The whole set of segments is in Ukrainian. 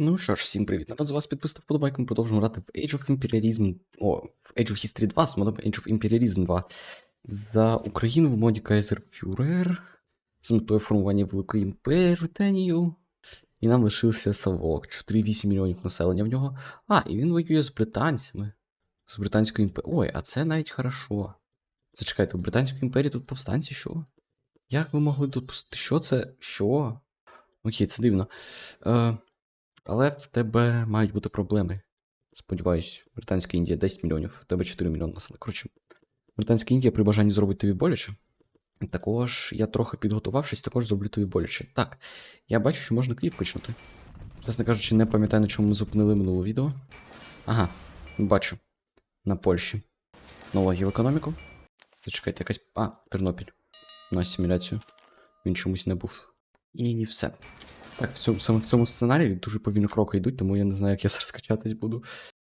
Ну що ж, всім привіт. Народ з вас підписав вподобайку, ми продовжуємо грати в Age of Imperialism. О, в Age of History 2 з модом Age of Imperialism 2. За Україну в моді Kaiser Führer. З метою формування Великої імперії І нам лишився Савок. 4,8 мільйонів населення в нього. А, і він воює з британцями. З Британською імперією. Ой, а це навіть хорошо. Зачекайте, в Британській імперії тут повстанці, що? Як ви могли тут пустити? Що це? Що? Окей, це дивно. Е, але в тебе мають бути проблеми. Сподіваюсь, Британська Індія 10 мільйонів, в тебе 4 мільйони населення. Коротше, Британська Індія при бажанні зробить тобі боляче. Також я трохи підготувавшись, також зроблю тобі боляче. Так, я бачу, що можна Київ качнути. Чесно кажучи, не пам'ятаю, на чому ми зупинили минуле відео. Ага, бачу. На Польщі. Налоги в економіку. Зачекайте, якась. А, Тернопіль. На асиміляцію. Він чомусь не був. І все. Так, в цьому, саме в цьому сценарії дуже повільно кроки йдуть, тому я не знаю, як я зараз качатись буду.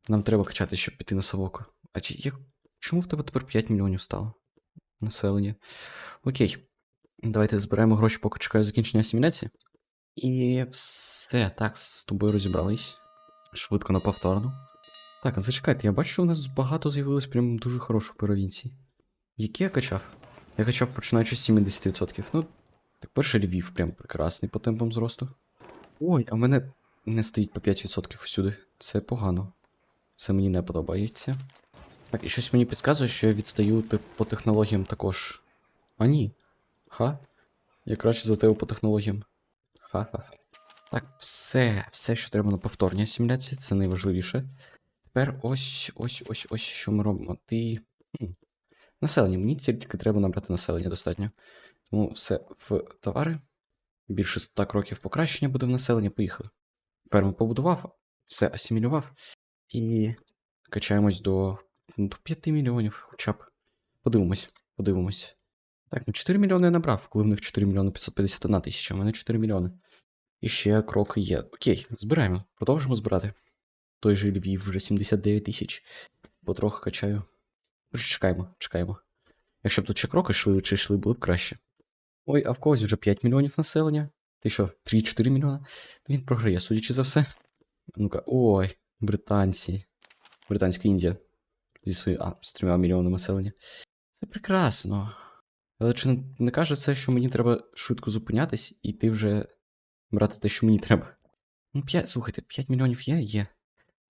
Нам треба качати, щоб піти на Савоку. А чи як. Чому в тебе тепер 5 мільйонів стало? Населення. Окей. Давайте збираємо гроші, поки чекаю закінчення асиміляції. І все, так, з тобою розібрались. Швидко на повторну. Так, а зачекайте, я бачу, що у нас багато з'явилось прям дуже хороших провінцій. Які я качав? Я качав починаючи з 70%. Ну, так, перший Львів прям прекрасний по темпам зросту. Ой, а в мене не стоїть по 5% усюди. Це погано. Це мені не подобається. Так, і щось мені підказує, що я відстаю тип, по технологіям також. А ні. Ха? Я краще за тебе по технологіям. Ха-ха. Так, все, все, що треба на повторній асиміляції, це найважливіше. Тепер ось, ось, ось, ось, що ми робимо. Ти. Хм. Населення. Мені тільки треба набрати населення достатньо. Тому все в товари. Більше 100 кроків покращення буде в населення. Поїхали. Ферму побудував, все асимілював. І качаємось до, до 5 мільйонів хоча б. Подивимось, подивимось. Так, ну 4 мільйони я набрав, коли в них 4 мільйони 551 тисяча, у мене 4 мільйони. І ще кроки є. Окей, збираємо. Продовжимо збирати. Той же Львів вже 79 тисяч. Потроху качаю. Чекаємо, чекаємо. Якщо б тут ще кроки йшли, чи йшли, було б краще. Ой, а в когось вже 5 мільйонів населення. Ти що, 3-4 мільйона? Він програє, судячи за все. Ну-ка, ой, британці. Британська Індія. Зі своєю. А, з 3 мільйонами населення. Це прекрасно. Але чи не, не каже це, що мені треба швидко зупинятись, і ти вже брати те, що мені треба? Ну, 5, слухайте, 5 мільйонів є, є.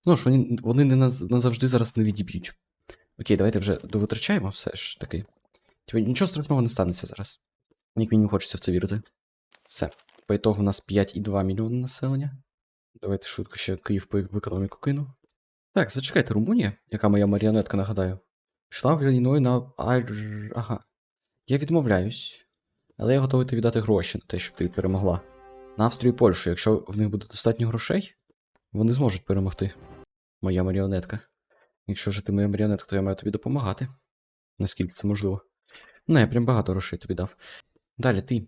Ну ж, вони, вони не назавжди зараз не відіб'ють. Окей, давайте вже довитрачаємо все ж таки. Типа, нічого страшного не станеться зараз. Як мені хочеться в це вірити. Все. По ітогу у нас 5,2 мільйони населення. Давайте швидко ще Київ по економіку кину. Так, зачекайте, Румунія, яка моя маріонетка, нагадаю, йшла війною на Ага. Я відмовляюсь, але я готовий тобі віддати гроші на те, щоб ти перемогла. На Австрію і Польщу, якщо в них буде достатньо грошей, вони зможуть перемогти. Моя маріонетка. Якщо ж ти моя маріонетка, то я маю тобі допомагати. Наскільки це можливо. Ну, я прям багато грошей тобі дав. Далі ти.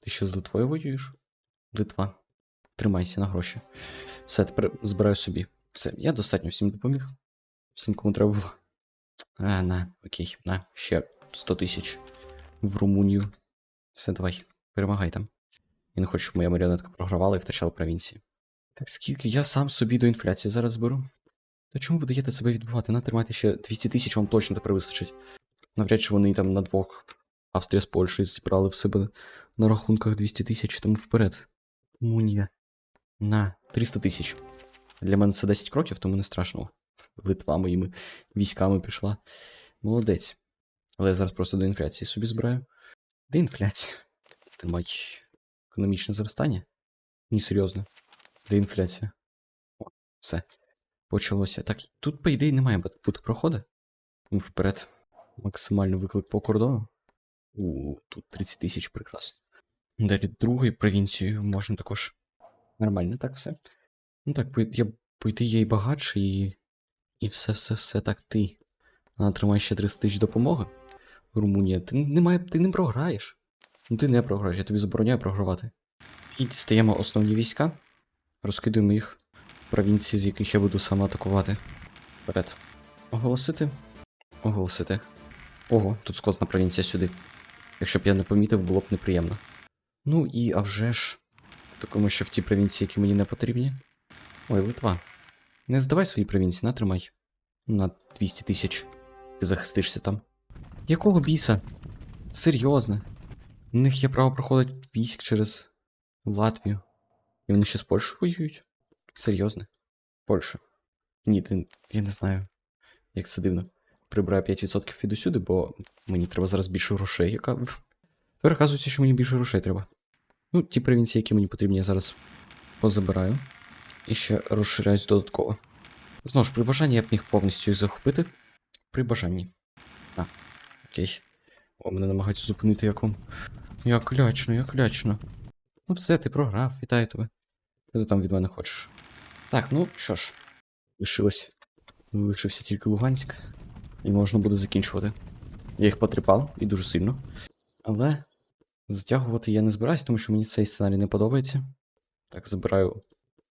Ти що з Литвою воюєш? Литва. Тримайся на гроші. Все, тепер збираю собі. Все, я достатньо всім допоміг. Всім, кому треба було. А, на, окей, на, ще 100 тисяч в Румунію. Все, давай, перемагай там. Я не хочу, щоб моя маріонетка програвала і втрачала провінції. Так скільки я сам собі до інфляції зараз зберу? Та чому ви даєте себе відбувати? На, тримайте ще 200 тисяч, вам точно тепер вистачить. Навряд чи вони там на двох Австрія з Польщею зібрали в себе на рахунках 200 тисяч, тому вперед. Румунія. На 300 тисяч. Для мене це 10 кроків, тому не страшно. Литва моїми військами пішла. Молодець. Але я зараз просто до інфляції собі збираю. Де інфляція? Тримай. Економічне зростання? Ні, серйозно. Де інфляція? О, все. Почалося. Так, тут, по ідеї, немає бути проходу. Вперед. Максимальний виклик по кордону. У, тут 30 тисяч прекрасно. Далі другою провінцією можна також. Нормально, так все. Ну так, я по ідеї є і і. Все-все-все так ти. Вона тримає ще 30 тисяч допомоги. Румунія, ти не має, ти не програєш. Ну ти не програєш, я тобі забороняю програвати. І дістаємо основні війська, розкидуємо їх в провінції, з яких я буду саме атакувати. Вперед. Оголосити. Оголосити. Ого, тут скосна провінція сюди. Якщо б я не помітив, було б неприємно. Ну і а вже ж. Такому що в ті провінції, які мені не потрібні. Ой, Литва. Не здавай свої провінції, натримай. На 200 тисяч. Ти захистишся там. Якого біса? Серйозно. У них є право проходити військ через Латвію. І вони ще з Польщею воюють? Серйозно? Польща. Ні, ти, я не знаю. Як це дивно. Прибираю 5% від усюди, бо мені треба зараз більше грошей. Яка... Тепер оказується, що мені більше грошей треба. Ну, ті провінції, які мені потрібні, я зараз позабираю. І ще розширяюсь додатково. Знову ж, при бажанні я б міг повністю їх захопити. При бажанні. А, окей. О, мене намагаються зупинити як вам. Як лячно, як лячно. Ну все, ти програв, вітаю тебе. Що ти там від мене хочеш? Так, ну що ж, лишилось. Лишився тільки Луганськ. І можна буде закінчувати. Я їх потріпав і дуже сильно. Але затягувати я не збираюсь, тому що мені цей сценарій не подобається. Так, забираю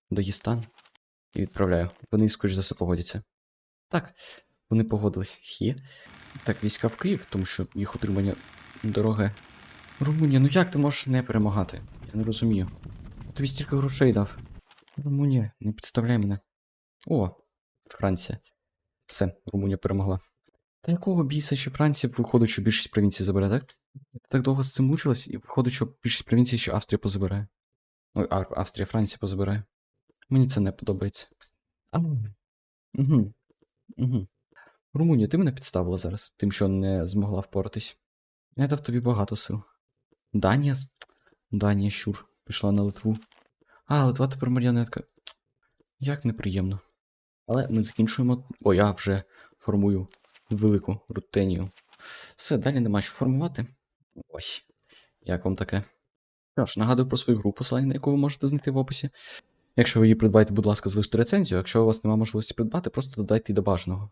Дагестан і відправляю. Вони, скоріш за все, погодяться. Так, вони погодились. Хі. Так, війська в Київ, тому що їх утримання дороге. Румунія, ну як ти можеш не перемагати? Я не розумію. Тобі стільки грошей дав. Румунія, не підставляй мене. О, Франція. Все, Румунія перемогла. Та якого біса ще Франція, виходить, що більшість провінцій забере, так? Я так довго з цим мучилась, і виходить, що більшість провінцій ще Австрія позабирає. Ой, Австрія, Франція позабирає. Мені це не подобається. А, угу. Угу. Румунія, ти мене підставила зараз, тим, що не змогла впоратись. Я дав тобі багато сил. Данія. Данія щур. Пішла на Литву. А, Литва тепер маріонетка. Як неприємно. Але ми закінчуємо. О, я вже формую велику рутенію. Все, далі нема що формувати. Ось. Як вам таке? Що ж, нагадую про свою групу, посилання на яку ви можете знайти в описі. Якщо ви її придбаєте, будь ласка, залиште рецензію. Якщо у вас немає можливості придбати, просто додайте її до бажаного.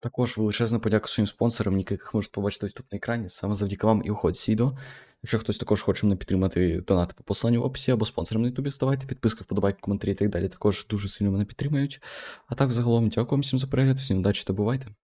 Також величезна подяка своїм спонсорам, яких можете побачити ось тут на екрані. Саме завдяки вам і уходить це відео. Якщо хтось також хоче мене підтримати, донати по посиланню в описі або спонсором на ютубі, ставайте підписки, вподобайки, коментарі і так далі. Також дуже сильно мене підтримують. А так, загалом, дякую всім за перегляд, всім удачі та бувайте.